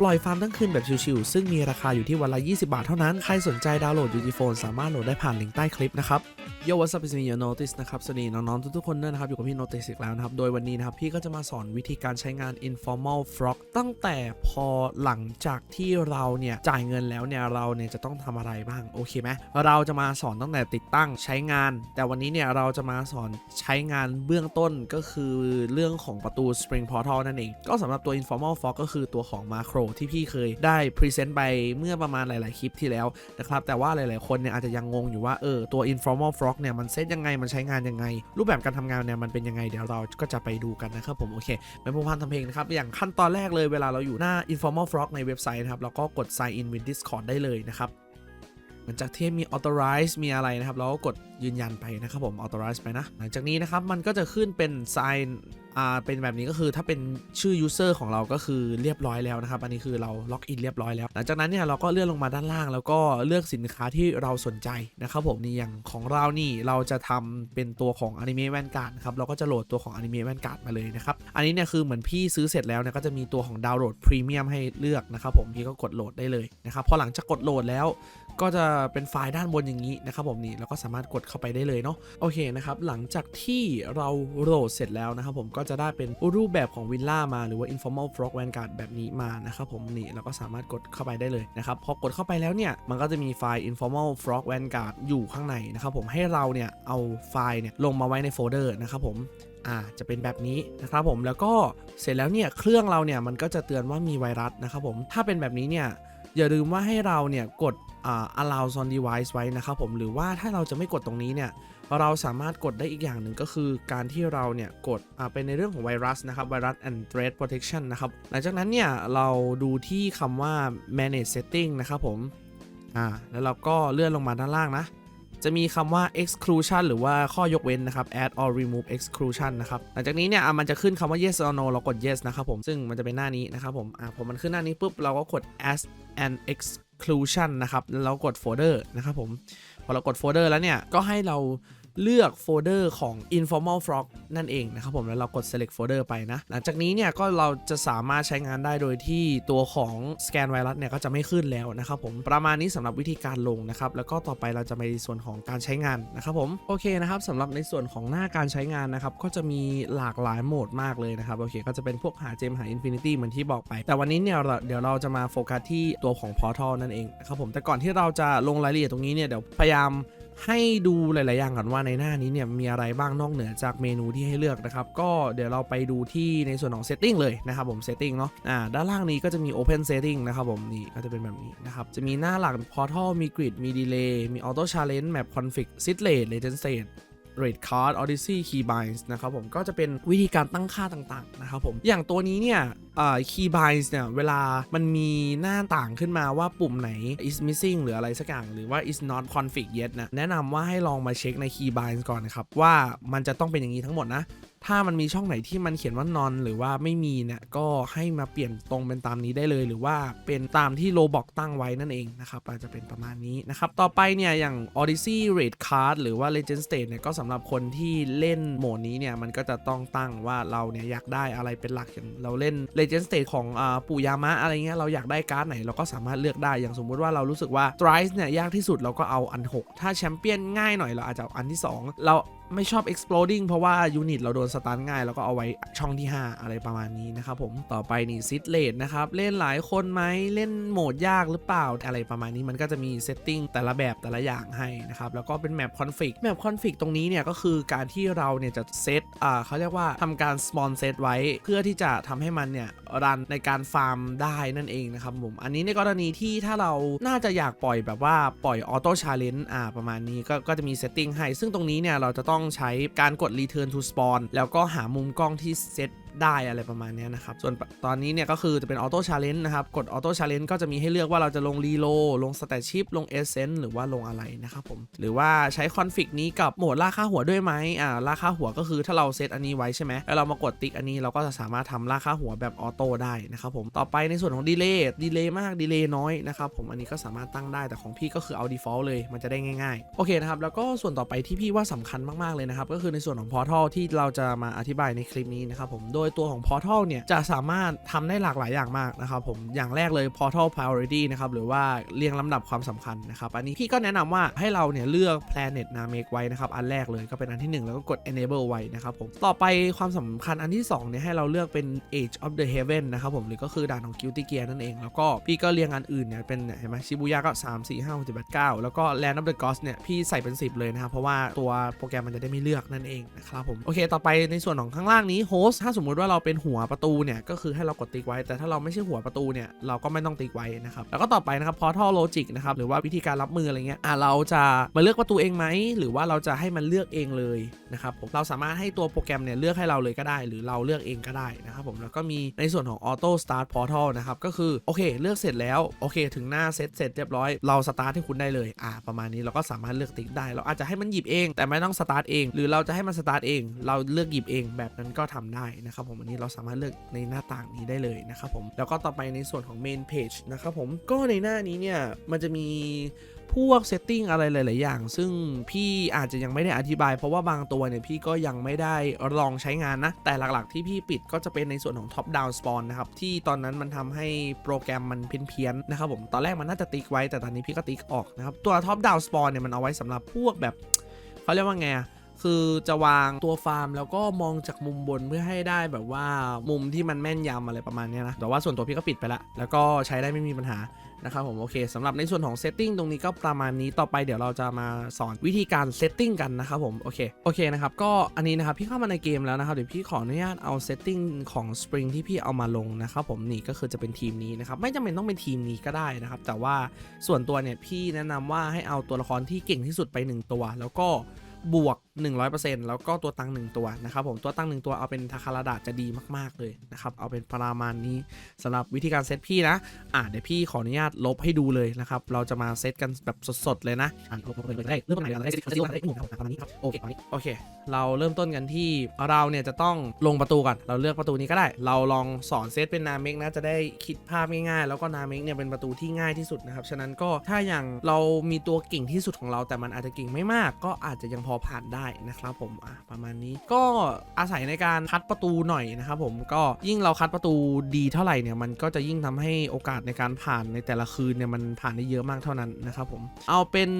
ปล่อยฟาร์มทั้งคืนแบบชิวๆซึ่งมีราคาอยู่ที่วันละ 20 บาทเท่านั้น ใครสนใจดาวน์โหลด UG Phone สามารถโหลดได้ผ่านลิงก์ใต้คลิปนะครับ Yo what's up is me your notice นะครับ สวัสดีน้องๆทุกๆคนด้วยนะครับ อยู่กับพี่ notice อีกแล้วนะครับ โดยวันนี้นะครับ พี่ก็จะมาสอนวิธีการใช้งาน informal frog ตั้งแต่พอหลังจากที่เราเนี่ย จ่ายเงินแล้วเนี่ย เราเนี่ย จะต้องทำอะไรบ้าง โอเคไหมเราจะมาสอนตั้งแต่ติดตั้งใช้งาน แต่วันนี้เนี่ย เราจะมาสอนใช้งานเบื้องต้นก็คือเรื่องของประตู spring portal นั่นเอง ก็สำหรับตัว informal frog ก็คือตัวของ macro ที่พี่เคยได้พรีเซนต์ไปเมื่อประมาณหลาย ๆ คลิปที่แล้วนะครับ แต่ว่าหลาย ๆ คนเนี่ยอาจจะยังงงอยู่ว่าเออตัว informal frog เนี่ยมันเซตยังไงมันใช้งานยังไง รูปแบบการทำงานเนี่ยมันเป็นยังไงเดี๋ยวเราก็จะไปดูกันนะครับผมโอเคเมนูพันทำเพลงนะครับอย่างขั้นตอนแรกเลยเวลาเราอยู่หน้า informal frog ในเว็บไซต์นะครับเราก็กด sign in with discord ได้เลยนะครับ หลังจากที่มี authorize มีอะไรนะครับ เราก็กดยืนยันไปนะครับผม authorize ไปนะ หลังจากนี้นะครับ มันก็จะขึ้นเป็น sign อ่า เป็นแบบนี้ก็คือถ้าเป็นชื่อ user ของเราก็คือเรียบร้อยแล้วนะครับ อันนี้คือเราล็อกอินเรียบร้อยแล้ว หลังจากนั้นเนี่ยเราก็เลื่อนลงมาด้านล่าง แล้วก็เลือกสินค้าที่เราสนใจนะครับผมนี่อย่างของเรานี่เราจะทำเป็นตัวของ Anime Vanguard ครับเราก็จะโหลดตัวของ Anime Vanguard มาเลยนะครับ อันนี้เนี่ยคือเหมือนพี่ซื้อเสร็จแล้วเนี่ยก็จะมีตัวของดาวน์โหลดพรีเมียมให้เลือกนะครับผมพี่ก็กดโหลดได้เลยนะครับพอหลังจากกดโหลดแล้ว ก็จะเป็นไฟล์ด้านบนอย่างนี้นะครับผมนี่เราก็สามารถกดเข้าไปได้เลยเนาะโอเคนะครับหลังจากที่เราโหลดเสร็จแล้วนะครับผมก็จะได้เป็นรูปแบบของวิลล่ามาหรือว่า informal frog vanguard แบบนี้มานะครับผมนี่เราก็สามารถกดเข้าไปได้เลยนะครับพอกดเข้าไปแล้วเนี่ยมันก็จะมีไฟล์ informal frog vanguard อยู่ข้างในนะครับผมให้เราเนี่ยเอาไฟล์เนี่ยลงมาไว้ในโฟลเดอร์นะครับผมอ่าจะเป็นแบบนี้นะครับผมแล้วก็เสร็จแล้วเนี่ยเครื่องเราเนี่ยมันก็จะเตือนว่ามีไวรัสนะครับผมถ้าเป็นแบบนี้เนี่ย อย่าลืมว่าให้เราเนี่ยกด allow on device ไว้นะครับผมหรือว่าถ้าเราจะไม่กดตรงนี้เนี่ยเราสามารถกดได้อีกอย่างหนึ่งก็คือการที่เราเนี่ยกดเป็นในเรื่องของไวรัสนะครับไวรัส and threat protection นะครับหลังจากนั้นเนี่ยเราดูที่คำว่า manage setting นะครับผมอ่าแล้วเราก็เลื่อนลงมาด้านล่างนะจะมีคำว่า exclusion หรือว่าข้อยกเว้นนะครับ add or remove exclusion นะครับ หลังจากนี้เนี่ยมันจะขึ้นคำว่า yes or no เรากด yes นะครับผม ซึ่งมันจะเป็นหน้านี้นะครับผม อะพอมันขึ้นหน้านี้ปุ๊บ เราก็กด add an exclusion นะครับ แล้วเรากด folder นะครับผม พอเรากดโฟลเดอร์แล้วเนี่ย ก็ให้เรา เลือกโฟลเดอร์ของ informal frog นั่นเองนะครับผมแล้วเรากด select folder ไปนะ หลังจากนี้เนี่ยก็เราจะสามารถใช้งานได้โดยที่ตัวของ scan virus เนี่ยก็จะไม่ขึ้นแล้วนะครับผมประมาณนี้สำหรับวิธีการลงนะครับแล้วก็ต่อไปเราจะไปในส่วนของการใช้งานนะครับผมโอเคนะครับสำหรับในส่วนของหน้าการใช้งานนะครับก็จะมีหลากหลายโหมดมากเลยนะครับโอเคก็จะเป็นพวกหาเจมหา Infinity เหมือนที่บอกไป แต่วันนี้เนี่ยเราเดี๋ยวเราจะมาโฟกัสที่ตัวของ Portal นั่นเองนะครับผมแต่ก่อนที่เราจะลงรายละเอียดตรงนี้เนี่ยเดี๋ยวพยายาม ให้ดูหลาย ๆ อย่างก่อนว่าในหน้านี้เนี่ยมีอะไรบ้างนอกเหนือจากเมนูที่ให้เลือกนะครับก็เดี๋ยวเราไปดูที่ในส่วนของ Setting เลยนะครับผม Setting เนาะอ่าด้านล่างนี้ก็จะมี Open Setting นะครับผมนี่ก็จะเป็นแบบนี้นะครับจะมีหน้าหลัก Portal มี Grid มี Delay มี Auto Challenge Map Config Sit Rate Legend State Rate Card Odyssey Keybinds นะครับผมก็จะเป็นวิธีการตั้งค่าต่าง ๆ นะครับผมอย่างตัวนี้เนี่ย เอ่อ Keybinds เนี่ยเวลามันมีหน้าต่างขึ้นมาว่าปุ่มไหน is missing หรืออะไรสักอย่าง หรือว่า is not config yet นะแนะนำว่าให้ลองมาเช็คใน Keybinds ก่อนนะครับ ว่ามันจะต้องเป็นอย่างนี้ทั้งหมดนะ ถ้ามันมีช่องไหนที่มันเขียนว่า non หรือว่าไม่มีเนี่ยก็ให้มาเปลี่ยนตรงเป็นตามนี้ได้เลย หรือว่าเป็นตามที่โลบอกตั้งไว้นั่นเองนะครับอาจจะเป็นประมาณนี้นะครับต่อไปเนี่ยอย่าง Odyssey Rate Card หรือว่า Legend State เนี่ยก็สำหรับคนที่เล่นโหมดนี้เนี่ยมันก็จะต้องตั้งว่าเราเนี่ยอยากได้อะไรเป็นหลักอย่างเราเล่นเจนสเตทของอปู่ยามะอะไรเงี้ยเราอยากได้การ์ดไหนเราก็สามารถเลือกได้อย่างสมมุติว่าเรารู้สึกว่าทริสเนี่ยยากที่สุดเราก็เอาอัน 6 ถ้าแชมเปี้ยนง่ายหน่อยเราอาจจะเอาอันที่ 2 เราไม่ชอบ exploding เพราะว่ายูนิตเราโดนสตาร์ทง่าย แล้วก็เอาไว้ช่องที่ 5 อะไรประมาณนี้นะครับผมต่อไปนี่ซิ t เลดนะครับ เล่นหลายคนไหมเล่นโหมดยากหรือเปล่าอะไรประมาณนี้มันก็จะมีเซตติ้งแต่ละแบบแต่ละอย่างให้นะครับ แล้วก็เป็นแมปคอนฟิกแมปคอนฟิกตรงนี้เนี่ยก็คือการที่เราเนี่ยจะเซตอ่าเขาเรียกว่าทำการสปอนเซตไว้เพื่อที่จะทำให้มันเนี่ยรันในการฟาร์มได้นั่นเองนะครับผมอันนี้ในกรณีที่ถ้าเราน่าจะอยากปล่อยแบบว่าปล่อยออโต้ชาเลนจ์อ่าประมาณนี้ก็ก็จะมีเซตติ้งให้ซึ่งตรงนี้เนี่ยเราจะต้อง้องใช้การกด return to spawn แล้วก็หามุมกล้องที่เซต ได้อะไรประมาณนี้นะครับ ส่วนตอนนี้เนี่ยก็คือจะเป็นออโต้ชาเลนจ์นะครับ กดออโต้ชาเลนจ์ก็จะมีให้เลือกว่าเราจะลงรีโลลงสเตชิปลงเอเซนหรือว่าลงอะไรนะครับผม หรือว่าใช้คอนฟิกนี้กับโหมดล่าค่าหัวด้วยไหมอ่าล่าค่าหัวก็คือถ้าเราเซตอันนี้ไว้ใช่ไหมแล้วเรามากดติ๊กอันนี้เราก็จะสามารถทำล่าค่าหัวแบบออโต้ได้นะครับผม ต่อไปในส่วนของดีเลย์ดีเลย์มากดีเลย์น้อยนะครับผมอันนี้ก็สามารถตั้งได้แต่ของพี่ก็คือเอา default เลยมันจะได้ง่ายๆโอเคนะครับแล้วก็ส่วนต่อไปที่พี่ว่าสำคัญมากๆเลยนะครับก็คือในส่วนของ Portal ที่เราจะมาอธิบายในคลิปนี้นะครับผมโดยยตัวของ Portal เนี่ย จะสามารถทำได้หลากหลายอย่างมากนะครับผมอย่างแรกเลย Portal Priority นะครับหรือว่าเรียงลำดับความสำคัญนะครับอันนี้พี่ก็แนะนำว่าให้เราเนี่ยเลือก Planet Namek ไว้นะครับอันแรกเลยก็เป็นอันที่หนึ่งแล้วก็กด Enable ไว้นะครับผมต่อไปความสำคัญอันที่สองเนี่ยให้เราเลือกเป็น Age of the Heaven นะครับผมหรือก็คือด่านของ Guilty Gear นั่นเองแล้วก็พี่ก็เรียงอันอื่นเนี่ยเป็นเห็นไหมชิบูย่าก็ 3 4 5 6 7 8 9 แล้วก็ Land of the Gods เนี่ยพี่ใส่เป็น 10 เลยนะครับเพราะว่าตัวโปรแกรมมันจะได้ไม่เลือกนั่นเองนะครับผมโอเค ต่อไปในส่วนของข้างล่างนี้ Host ถ้าสมมติว่าเราเป็นหัวประตูเนี่ยก็คือให้เรากดติ๊กไว้ แต่ถ้าเราไม่ใช่หัวประตูเนี่ยเราก็ไม่ต้องติ๊กไว้นะครับแล้วก็ต่อไปนะครับ Portal Logic นะครับหรือว่าวิธีการรับมืออะไรเงี้ยอะเราจะมาเลือกประตูเองไหมหรือว่าเราจะให้มันเลือกเองเลยนะครับผมเราสามารถให้ตัวโปรแกรมเนี่ยเลือกให้เราเลยก็ได้ หรือเราเลือกเองก็ได้นะครับผมแล้วก็มีในส่วนของ Auto Start Portal นะครับก็คือโอเคเลือกเสร็จแล้วโอเค ถึงหน้าเซตเสร็จเรียบร้อยเราสตาร์ทให้คุณได้เลยอ่าประมาณนี้เราก็สามารถเลือกติ๊กได้ เราอาจจะให้มันหยิบเอง แต่ไม่ต้องสตาร์ทเอง หรือเราจะให้มันสตาร์ทเอง เราเลือกหยิบเองแบบนั้นก็ทำได้นะครับผมอันนี้เราสามารถเลือกในหน้าต่างนี้ได้เลยนะครับผมแล้วก็ต่อไปในส่วนของ Main Page นะครับผมก็ในหน้านี้เนี่ยมันจะมีพวกเซตติ้งอะไรหลาย ๆ อย่าง ซึ่งพี่อาจจะยังไม่ได้อธิบาย เพราะว่าบางตัวเนี่ยพี่ก็ยังไม่ได้ลองใช้งานนะ แต่หลัก ๆ ที่พี่ปิดก็จะเป็นในส่วนของ Top Down Spawn นะครับ ที่ตอนนั้นมันทำให้โปรแกรมมันเพี้ยน ๆ นะครับผม ตอนแรกมันน่าจะติ๊กไว้แต่ตอนนี้พี่ก็ติ๊กออกนะครับ ตัว Top Down Spawn เนี่ยมันเอาไว้สำหรับพวกแบบเขาเรียกว่าไงอะ คือจะวางตัวฟาร์ม แล้วก็มองจากมุมบนเพื่อให้ได้แบบว่ามุมที่มันแม่นยำอะไรประมาณนี้นะ แต่ว่าส่วนตัวพี่ก็ปิดไปละ แล้วก็ใช้ได้ไม่มีปัญหานะครับผมโอเคสำหรับในส่วนของเซตติ้งตรงนี้ก็ประมาณนี้ต่อไปเดี๋ยวเราจะมาสอนวิธีการเซตติ้งกันนะครับผมโอเคโอเคนะครับก็อันนี้นะครับพี่เข้ามาในเกมแล้วนะครับเดี๋ยวพี่ขออนุญาตเอาเซตติ้งของ Spring ที่พี่เอามาลงนะครับผมนี่ก็คือจะเป็นทีมนี้นะครับไม่จำเป็นต้องเป็นทีมนี้ก็ได้นะครับแต่ว่าส่วนตัวเนี่ยพี่แนะนำว่าให้เอาตัวละครที่เก่งที่สุดไป 1 ตัว แล้วก็ บวก 100%แล้วก็ตัวตังหนึ่งตัวนะครับผมตัวตังหนึ่งตัวเอาเป็นทาคาราดาจะดีมาก ๆ เลยนะครับ เอาเป็นประมาณนี้สำหรับวิธีการเซตพี่นะอะเดี๋ยวพี่ขออนุญาตลบให้ดูเลยนะครับ เราจะมาเซตกันแบบสด ๆ เลยนะอะลบๆเลยได้เริ่มต้นไหนกันได้เซตเซตวันได้หนึ่งครับประมาณนี้ครับโอเคปราณนี้โอเค เราเริ่มต้นกันที่เราเนี่ยจะต้องลงประตูก่อนเราเลือกประตูนี้ก็ได้ เราลองสอนเซตเป็นนาเมกนะจะได้คิดภาพง่ายๆแล้วก็นาเมกเนี่ยเป็นประตูที่ง่ายที่สุดนะครับฉะนั้นก็ถ้าอย่างเรามีตัวเก่งที่สุดของเราแต่มันอาจจะเก่งไม่มาก ก็อาจจะยังพอผ่านได้นะครับผมอะประมาณนี้ก็อาศัยในการคัดประตูหน่อยนะครับผมก็ยิ่งเราคัดประตูดีเท่าไหร่เนี่ยมันก็จะยิ่งทำให้โอกาสในการผ่านในแต่ละคืนเนี่ยมันผ่านได้เยอะมากเท่านั้นนะครับผมเอาเป็น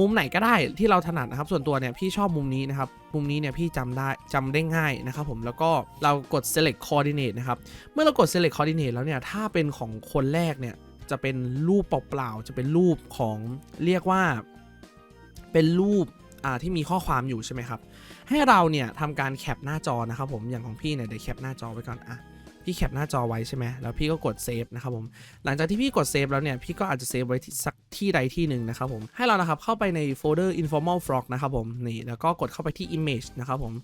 มุมไหนก็ได้ที่เราถนัดนะครับ ส่วนตัวเนี่ยพี่ชอบมุมนี้นะครับ มุมนี้เนี่ยพี่จำได้จำได้ง่ายนะครับผมแล้วก็เรากด select coordinate นะครับ เมื่อเรากด select coordinate แล้วเนี่ยถ้าเป็นของคนแรกเนี่ยจะเป็นรูปเปล่าๆจะเป็นรูปของเรียกว่า เป็นรูป ที่มีข้อความอยู่ใช่ไหมครับ ให้เราเนี่ยทำการแคปหน้าจอนะครับผมอย่างของพี่เนี่ยเดี๋ยวแคปหน้าจอไว้ก่อนอะพี่แคปหน้าจอไว้ใช่ไหมแล้วพี่ก็กดเซฟนะครับผม หลังจากที่พี่กดเซฟแล้วเนี่ยพี่ก็อาจจะเซฟไว้ที่สักที่ใดที่หนึ่งนะครับผม ให้เรานะครับเข้าไปในโฟลเดอร์ informal frog นะครับผม นี่แล้วก็กดเข้าไปที่ image นะครับผม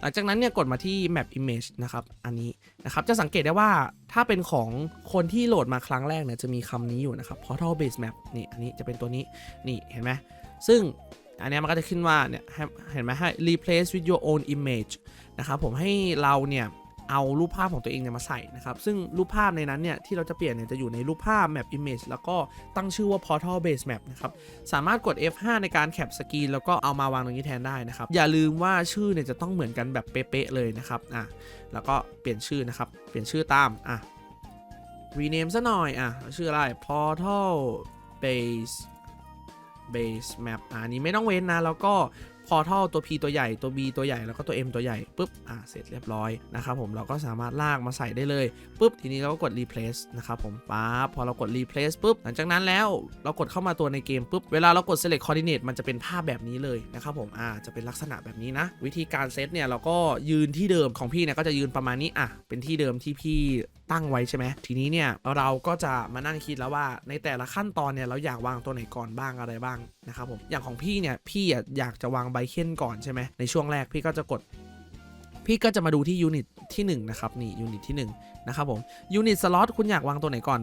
หลังจากนั้นเนี่ยกดมาที่ map image นะครับ อันนี้นะครับจะสังเกตได้ว่าถ้าเป็นของคนที่โหลดมาครั้งแรกเนี่ยจะมีคำนี้อยู่นะครับ portal base map นี่อันนี้จะเป็นตัวนี้ นี่เห็นไหมซึ่ง อันนี้มันก็จะขึ้นว่าเนี่ยเห็นไหมให้ replace with your own image นะครับผมให้เราเนี่ยเอารูปภาพของตัวเองเนี่ยมาใส่นะครับ ซึ่งรูปภาพในนั้นเนี่ยที่เราจะเปลี่ยนเนี่ยจะอยู่ในรูปภาพ map image แล้วก็ตั้งชื่อว่า portal base map นะครับ สามารถกด F5 ในการแคปสกรีนแล้วก็เอามาวางตรงนี้แทนได้นะครับ อย่าลืมว่าชื่อเนี่ยจะต้องเหมือนกันแบบเป๊ะๆเลยนะครับ อะ แล้วก็เปลี่ยนชื่อนะครับ เปลี่ยนชื่อตาม อะ rename ซะหน่อย อะ ชื่ออะไร portal base base map อันนี้ไม่ต้องเว้นนะ แล้วก็ portal ตัว P ตัวใหญ่ตัว B ตัวใหญ่แล้วก็ตัว M ตัวใหญ่ปุ๊บอะเสร็จเรียบร้อยนะครับผมเราก็สามารถลากมาใส่ได้เลยปุ๊บทีนี้เราก็กด replace นะครับผมปั๊บพอเรากด replace ปุ๊บหลังจากนั้นแล้วเรากดเข้ามาตัวในเกมปุ๊บเวลาเรากด select coordinate มันจะเป็นภาพแบบนี้เลยนะครับผมอ่าจะเป็นลักษณะแบบนี้นะ วิธีการเซตเนี่ยเราก็ยืนที่เดิมของพี่เนี่ยก็จะยืนประมาณนี้อะเป็นที่เดิมที่พี่ตั้งไว้ใช่ไหมทีนี้เนี่ยเราก็จะมานั่งคิดแล้วว่าในแต่ละขั้นตอนเนี่ยเราอยากวางตัวไหนก่อนบ้างอะไรบ้าง นะครับผมอย่างของพี่เนี่ยพี่อยากจะวางไบเคนก่อนใช่ไหมในช่วงแรกพี่ก็จะกด พี่ก็จะมาดูที่ยูนิตที่1นะครับนี่ยูนิตที่1นะครับผมยูนิตสล็อตคุณอยากวางตัวไหนก่อน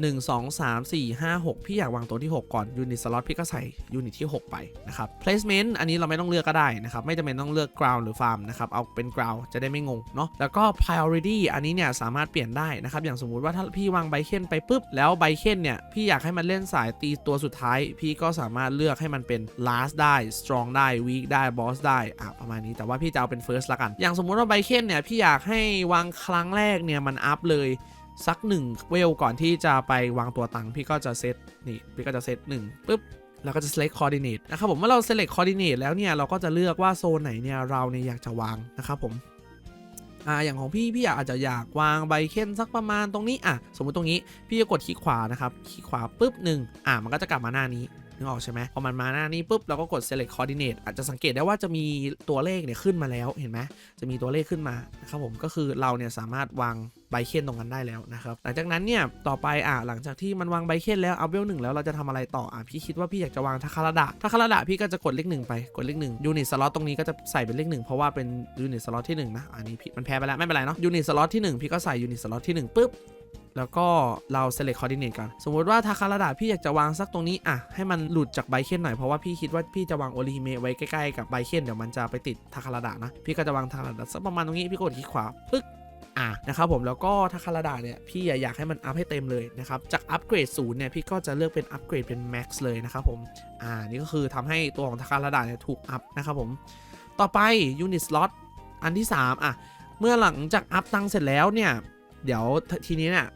1 2 3 4 5 6 พี่อยากวางตัวที่ 6 ก่อนยูนิตสล็อตพี่ก็ใส่ยูนิตที่ 6 ไปนะครับ placement อันนี้เราไม่ต้องเลือกก็ได้นะครับ ไม่จำเป็นต้องเลือก ground หรือ farm นะครับ เอาเป็น ground จะได้ไม่งงเนาะแล้วก็ priority อันนี้เนี่ยสามารถเปลี่ยนได้นะครับ อย่างสมมุติว่าถ้าพี่วางไบเคนไปปุ๊บ แล้วไบเคนเนี่ยพี่อยากให้มันเล่นสายตีตัวสุดท้าย พี่ก็สามารถเลือกให้มันเป็น last ได้ strong ได้ weak ได้ boss ได้อะประมาณนี้แต่ว่าพี่จะเอาเป็น first ละกัน อย่างสมมุติว่าไบเคนเนี่ยพี่อยากให้วางครั้งแรกเนี่ยมันอัพเลย สักหนึ่งเวลก่อนที่จะไปวางตัวตังค์พี่ก็จะเซตนี่พี่ก็จะเซตหนึ่งปุ๊บแล้วก็จะ select coordinate นะครับผมเมื่อเรา select coordinate แล้วเนี่ยเราก็จะเลือกว่าโซนไหนเนี่ยเราเนี่ยอยากจะวางนะครับผมอ่าอย่างของพี่พี่อาจจะอยากวางใบเค้นสักประมาณตรงนี้อะสมมุติตรงนี้พี่จะกดคลิกขวานะครับคลิกขวาปุ๊บหนึ่งอ่ามันก็จะกลับมาหน้านี้ นึกออกใช่ไหมพอมันมาหน้านี้ปุ๊บเราก็กด select coordinate อาจจะสังเกตได้ว่าจะมีตัวเลขเนี่ยขึ้นมาแล้วเห็นไหมจะมีตัวเลขขึ้นมานะครับผมก็คือเราเนี่ยสามารถวางใบเคนตรงนั้นได้แล้วนะครับ หลังจากนั้นเนี่ยต่อไปอะหลังจากที่มันวางใบเคนแล้วเอัพเวลหนึ่งแล้วเราจะทำอะไรต่ออะพี่คิดว่าพี่อยากจะวางทาคาราดะทาคาราดะพี่ก็จะกดเลขหนึ่งไปกดเลขหนึ่งยูนิตสล็อตตรงนี้ก็จะใส่เป็นเลขหนึ่งเพราะว่าเป็นยูนิตสล็อตที่หนึ่งนะอันนี้พี่มันแพ้ไปแล้วไม่เป็นไรเนาะยูนิตสล็อตที่หนึ่งพี่ก็ใส่ยูนิตสล็อตที่หนึ่งปุ๊บ แล้วก็เรา select coordinate กันสมมติว่าทาคาราดาพี่อยากจะวางสักตรงนี้อะให้มันหลุดจากไบเคนหน่อยเพราะว่าพี่คิดว่าพี่จะวางโอริฮิเมะไว้ใกล้ๆกับไบเคนเดี๋ยวมันจะไปติดทาคาราดานะพี่ก็จะวางทาคาราดาสักประมาณตรงนี้พี่กดคลิกขวาปึ๊กอะนะครับผมแล้วก็ทาคาราดาเนี่ยพี่อยากให้มันอัพให้เต็มเลยนะครับจากอัปเกรดศูนย์เนี่ยพี่ก็จะเลือกเป็นอัปเกรดเป็น max เลยนะครับผมอ่านี่ก็คือทำให้ตัวของทาคาราดาเนี่ยถูกอัพนะครับผมต่อไป unit slot อันที่ 3 อะ เมื่อหลังจากอัพตังเสร็จแล้วเนี่ย เดี๋ยวทีนี้เนี่ย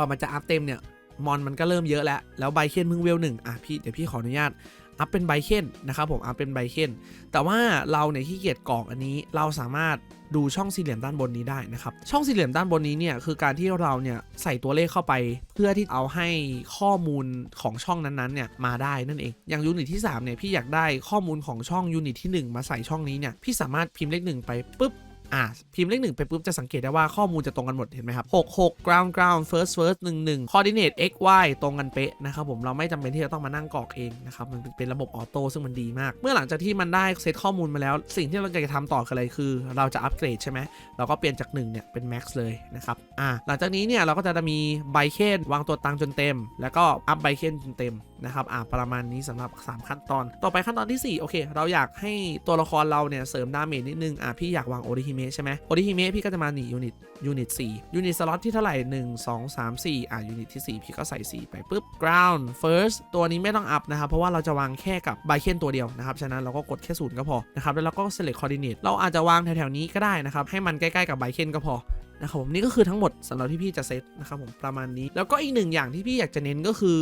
พอมันจะอัพเต็มเนี่ยมอนมันก็เริ่มเยอะแล้ว แล้วไบเคนเพิ่งเวลหนึ่งอะพี่เดี๋ยวพี่ขออนุญาตอัพเป็นไบเคนนะครับผมอัพเป็นไบเคนแต่ว่าเราเนี่ยขี้เกียจกรอกอันนี้เราสามารถดูช่องสี่เหลี่ยมด้านบนนี้ได้นะครับ ช่องสี่เหลี่ยมด้านบนนี้เนี่ยคือการที่เราเนี่ยใส่ตัวเลขเข้าไป เพื่อที่เอาให้ข้อมูลของช่องนั้นๆเนี่ยมาได้นั่นเอง อย่างยูนิตที่3เนี่ยพี่อยากได้ข้อมูลของช่องยูนิตที่ 1 มาใส่ช่องนี้เนี่ยพี่สามารถพิมพ์เลขหนึ่งไปปุ๊บ อะพิมพ์เลขหนึ่งไปปุ๊บจะสังเกตได้ว่าข้อมูลจะตรงกันหมดเห็นไหมครับ6 6 ground ground first first 1 1 coordinate x y ตรงกันเป๊ะนะครับผมเราไม่จำเป็นที่จะต้องมานั่งกรอกเองนะครับมันเป็นระบบออโต้ซึ่งมันดีมาก เมื่อหลังจากที่มันได้เซตข้อมูลมาแล้ว สิ่งที่เราจะทำต่อคืออะไรคือ เราจะอัปเกรดใช่ไหมเราก็เปลี่ยนจาก1เนี่ยเป็น max เลยนะครับอะหลังจากนี้เนี่ยเราก็จะมีไบเคนวางตัวตังจนเต็ม แล้วก็อัพไบเคนจนเต็มนะครับอะประมาณนี้สำหรับ 3 ขั้นตอน ต่อไปขั้นตอนที่4โอเค เราอยากให้ตัวละครเราเนี่ยเสริมดาเมจนิดนึงอะพี่อยากวางโอริฮิเมะใช่ไหมโอริฮิเมะพี่ก็จะมาหนียูนิตยูนิต4ยูนิตสล็อตที่เท่าไหร่ 1 2 3 4 อะยูนิตที่ 4 พี่ก็ใส่ 4 ไปปุ๊บ ground first ตัวนี้ไม่ต้องอัพนะครับ เพราะว่าเราจะวางแค่กับไบเคนตัวเดียวนะครับ ฉะนั้นเราก็กดแค่ศูนย์ก็พอนะครับ แล้วเราก็ select coordinate เราอาจจะวางแถวๆนี้ก็ได้นะครับ ให้มันใกล้ๆกับไบเคนก็พอ นะครับผมนี่ก็คือทั้งหมดสำหรับที่พี่จะเซตนะครับผมประมาณนี้ แล้วก็อีกหนึ่งอย่างที่พี่อยากจะเน้นก็คือ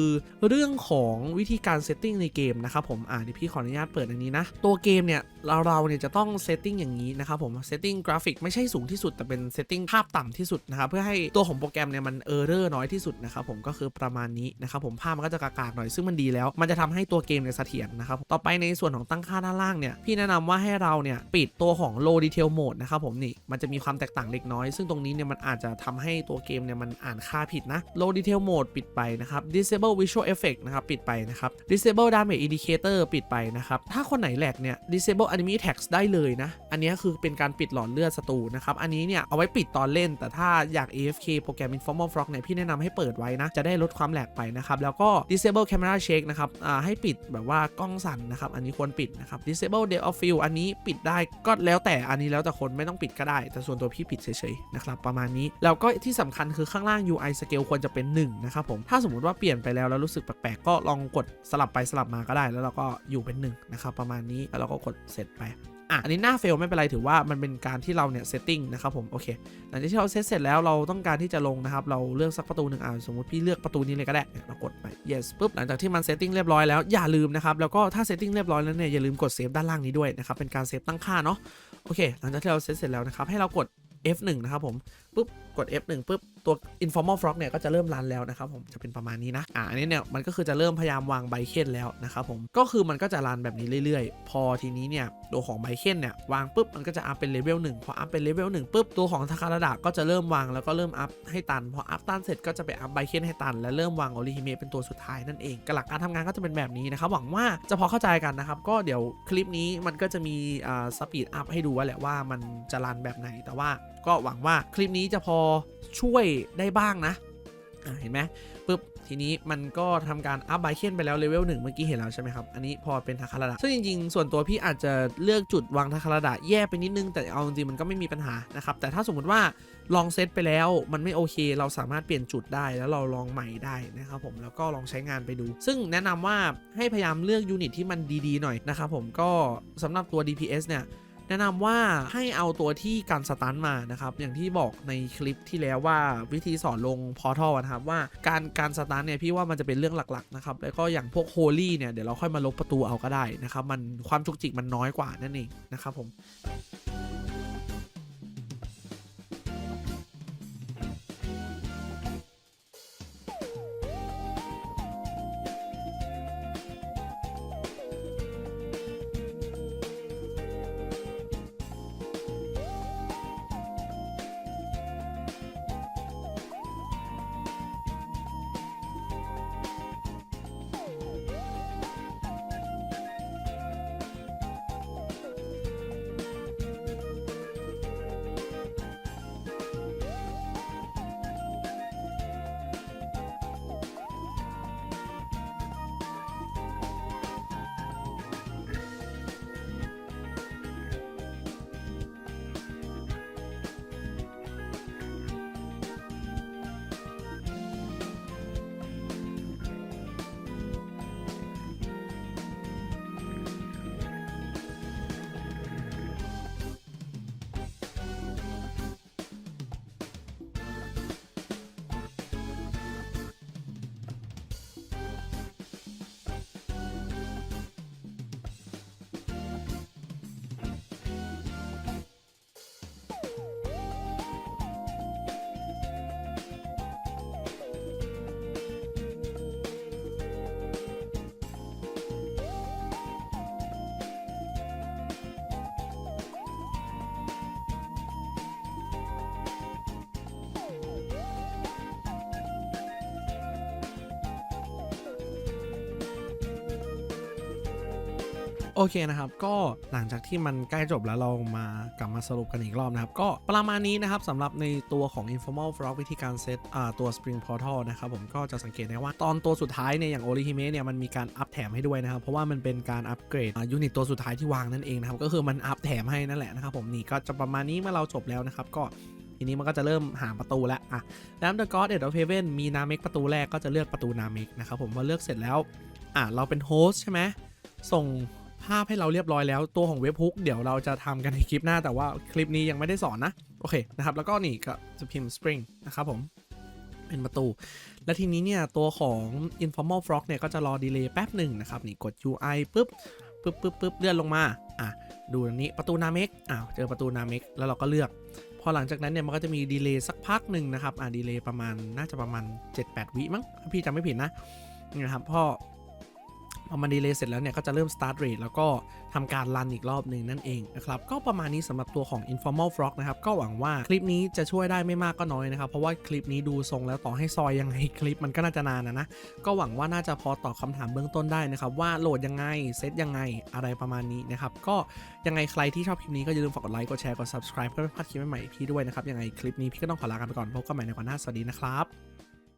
เรื่องของวิธีการเซตติ้งในเกมนะครับผมอ่าเดี๋ยวพี่ขออนุญาตเปิดอันนี้นะตัวเกมเนี่ยเราเราเนี่ยจะต้องเซตติ้งอย่างนี้นะครับผมเซตติ้งกราฟิกไม่ใช่สูงที่สุดแต่เป็นเซตติ้งภาพต่ำที่สุดนะครับเพื่อให้ตัวของโปรแกรมเนี่ยมันเออร์เรอร์น้อยที่สุดนะครับผมก็คือประมาณนี้นะครับผมภาพมันก็จะกากๆหน่อยซึ่งมันดีแล้ว มันจะทำให้ตัวเกมเนี่ยเสถียรนะครับต่อไปในส่วนของตั้งค่าด้านล่างเนี่ยพี่แนะนำว่าให้เราเนี่ยปิดตัวของ low detail mode นะครับผมนี่มันจะมีความแตกต่างเล็กน้อยซึ่งตรงนเนี่ยมันอาจจะทำให้ตัวเกมเนี่ยมันอ่านค่าผิดนะ low detail mode ปิดไปนะครับ disable visual effect นะครับปิดไปนะครับ disable damage indicator ปิดไปนะครับถ้าคนไหนแหลกเนี่ย disable enemy attacks ได้เลยนะ อันนี้คือเป็นการปิดหลอดเลือดศัตรูนะครับอันนี้เนี่ยเอาไว้ปิดตอนเล่น แต่ถ้าอยาก AFK โปรแกรม informal frog เนี่ยพี่แนะนำให้เปิดไว้นะจะได้ลดความแหลกไปนะครับแล้วก็ disable camera shake นะครับให้ปิดแบบว่ากล้องสั่นนะครับอันนี้ควรปิดนะครับ disable depth of field อันนี้ปิดได้ก็แล้วแต่อันนี้แล้วแต่คนไม่ต้องปิดก็ได้ แต่ส่วนตัวพี่ปิดเฉยๆนะครับประมาณนี้ แล้วก็ที่สำคัญคือข้างล่าง UI scale ควรจะเป็น1นะครับผมถ้าสมมติว่าเปลี่ยนไปแล้วแล้วรู้สึกแปลกๆก็ลองกดสลับไปสลับมาก็ได้ แล้วเราก็อยู่เป็น1นะครับประมาณนี้แล้วเราก็กดเสร็จไปอะอันนี้หน้าเฟลไม่เป็นไรถือว่ามันเป็นการที่เราเนี่ยเซตติ้งนะครับผมโอเคหลังจากที่เราเซตเสร็จแล้วเราต้องการที่จะลงนะครับเราเลือกสักประตูหนึ่งอ่าสมมติพี่เลือกประตูนี้เลยก็ได้เนี่ยเรากดไป yes ปุ๊บหลังจากที่มันเซตติ้งเรียบร้อยแล้วอย่าลืมนะครับแล้วก็ถ้าเซตติ้งเรียบร้อยแล้วเนี่ยอย่าลืมกดเซฟด้านล่างนี้ด้วยนะครับเป็นการเซฟตั้งค่าเนาะโอเค หลังจากที่เราเซตเสร็จแล้วนะครับให้เรากด F1 นะครับผม ปุ๊บกด F1 ปุ๊บตัว informal frog เนี่ยก็จะเริ่มรันแล้วนะครับผมจะเป็นประมาณนี้นะอ่าอันนี้เนี่ยมันก็คือจะเริ่มพยายามวางไบเคนแล้วนะครับผมก็คือมันก็จะรันแบบนี้เรื่อยๆ พอทีนี้เนี่ยตัวของไบเคนเนี่ยวางปุ๊บมันก็จะอัพเป็นเลเวล1พออัพเป็นเลเวล1ปุ๊บตัวของทาคาราดะก็จะเริ่มวางแล้วก็เริ่มอัพให้ตันพออัพตันเสร็จก็จะไปอัพไบเคนให้ตัน และเริ่มวางโอริฮิเมะเป็นตัวสุดท้ายนั่นเองกหลักการทำงานก็จะเป็นแบบนี้นะครับหวังว่าจะพอเข้าใจกันนะครับก็เดี๋ยวคลิปนี้มันก็จะมีอ่าสปีดอัพให้ดูว่าแหละว่ามันจะรันแบบไหนแต่ว่า ก็หวังว่าคลิปนี้จะพอช่วยได้บ้างนะเห็นไหมปุ๊บทีนี้มันก็ทำการอัพไบเคนไปแล้วเลเวลหนึ่งเมื่อกี้เห็นแล้วใช่ไหมครับ อันนี้พอเป็นทาคาราดะซึ่งจริงๆ ส่วนตัวพี่อาจจะเลือกจุดวางทาคาราดะแย่ไปนิดนึง แต่เอาจริงๆมันก็ไม่มีปัญหานะครับ แต่ถ้าสมมติว่าลองเซตไปแล้วมันไม่โอเค เราสามารถเปลี่ยนจุดได้แล้วเราลองใหม่ได้นะครับผมแล้วก็ลองใช้งานไปดู ซึ่งแนะนำว่าให้พยายามเลือกยูนิตที่มันดีๆหน่อยนะครับผมก็สำหรับตัว DPS เนี่ย แนะนำว่าให้เอาตัวที่การสตันมานะครับ อย่างที่บอกในคลิปที่แล้วว่าวิธีสอนลงพอทันะครับว่าการการสตันเนี่ยพี่ว่ามันจะเป็นเรื่องหลักๆนะครับแล้วก็อย่างพวกโฮลี่เนี่ยเดี๋ยวเราค่อยมาลบประตูเอาก็ได้นะครับมันความจุกจิกมันน้อยกว่านั่นเองนะครับผม โอเคนะครับก็หลังจากที่มันใกล้จบแล้วเรามากลับมาสรุปกันอีกรอบนะครับ ก็ประมาณนี้นะครับสำหรับในตัวของ informal frog วิธีการเซตอ่าตัว spring portal นะครับผมก็จะสังเกตได้ว่าตอนตัวสุดท้ายเนี่ยอย่าง orihime เนี่ยมันมีการอัพแถมให้ด้วยนะครับ เพราะว่ามันเป็นการอัปเกรดยูนิตตัวสุดท้ายที่วางนั่นเองนะครับ ก็คือมันอัพแถมให้นั่นแหละนะครับผมนี่ก็จะประมาณนี้เมื่อเราจบแล้วนะครับก็ทีนี้มันก็จะเริ่มหาประตูแล้วอะแล้ว The God Edge of Heaven มีนาเมกประตูแรกก็จะเลือกประตูนาเมกนะครับผมพอเลือกเสร็จแล้วอะเราเป็นโฮสใช่ไหมส่ง ภาพให้เราเรียบร้อยแล้วตัวของเว็บฮุกเดี๋ยวเราจะทำกันในคลิปหน้าแต่ว่าคลิปนี้ยังไม่ได้สอนนะ โอเคนะครับ แล้วก็นี่ก็จะพิมพ์ spring นะครับผมเป็นประตู และทีนี้เนี่ยตัวของ informal frog เนี่ยก็จะรอดีเลย์แป๊บหนึ่งนะครับ นี่กด UI ปุ๊บปุ๊บปุ๊บปุ๊บเลื่อนลงมาอะดูตรงนี้ประตูนาเมกอ้าวเจอประตูนาเมกแล้วเราก็เลือก พอหลังจากนั้นเนี่ยมันก็จะมีดีเลย์สักพักหนึ่งนะครับอะดีเลย์ประมาณน่าจะประมาณ 7-8 วิมั้งพี่จำไม่ผิดนะนะครับพอ พอมันดีเลย์เสร็จแล้วเนี่ยก็จะเริ่ม start rate แล้วก็ทำการรันอีกรอบหนึ่งนั่นเองนะครับก็ประมาณนี้สำหรับตัวของ informal frog นะครับก็หวังว่าคลิปนี้จะช่วยได้ไม่มากก็น้อยนะครับเพราะว่าคลิปนี้ดูทรงแล้วต่อให้ซอยยังไงคลิปมันก็น่าจะนานนะนะก็หวังว่าน่าจะพอตอบคำถามเบื้องต้นได้นะครับว่าโหลดยังไงเซตยังไงอะไรประมาณนี้นะครับก็ยังไงใครที่ชอบคลิปนี้ก็อย่าลืมฝากกดไลค์กดแชร์กด subscribe เพื่อไม่พลาดคลิปใหม่ๆพี่ด้วยนะครับยังไงคลิปนี้พี่ก็ต้องขอลากันไปก่อนพบกันใหม่ในวันหน้าสวัสดีนะครับ